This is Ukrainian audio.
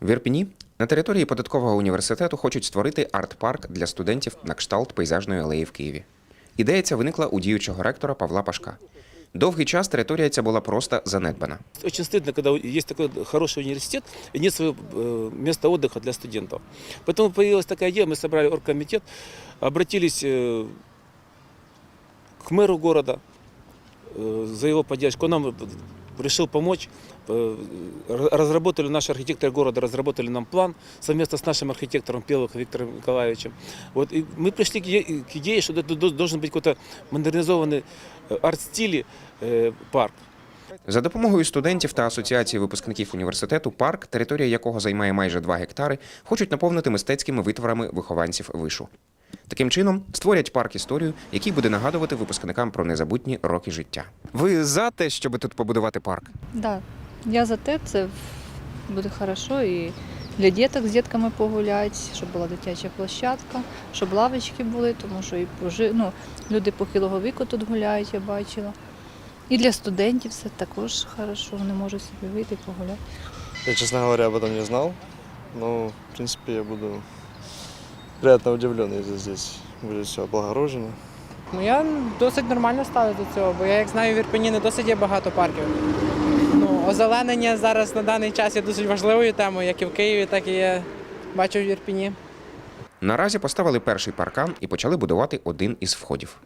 В Ірпіні на території податкового університету хочуть створити арт-парк для студентів на кшталт пейзажної алеї в Києві. Ідея ця виникла у діючого ректора Павла Пашка. Довгий час територія ця була просто занедбана. Очень стыдно, когда есть такой хороший университет и нет своего э, места отдыха для студентов. Поэтому появилась такая идея, мы собрали оргкомитет, обратились э, к мэру города э, за его поддержку. Он нам решил помочь. Э, Разработали, наши архитекторы города разработали нам план совместно с нашим архитектором Пелых Виктором Николаевичем. Вот, и мы пришли к идее, к идее, что это до- должен быть какой-то модернизованный э, арт-стиле э, парк. За допомогою студентів та асоціації випускників університету парк, територія якого займає майже 2 гектари, хочуть наповнити мистецькими витворами вихованців вишу. Таким чином створять парк історію, який буде нагадувати випускникам про незабутні роки життя. Ви за те, щоб тут побудувати парк? Да, я за те, це буде хорошо і для діток з дітками погуляти, щоб була дитяча площадка, щоб лавочки були, тому що і пожи... ну, люди похилого віку тут гуляють, я бачила. І для студентів це також хорошо, вони можуть собі вийти і погуляти. Я, честно говоря, об этом не знал. Но, в принципе, я буду приятно удивлений если здесь буде все облагорожено. Ну я досить нормально ставлю до цього, бо я як знаю, в Ірпені не досить є багато парків. Ну, озеленення зараз на даний час є досить важливою темою, як і в Києві, так і я бачу в Ірпені. Наразі поставили перший паркан і почали будувати один із входів.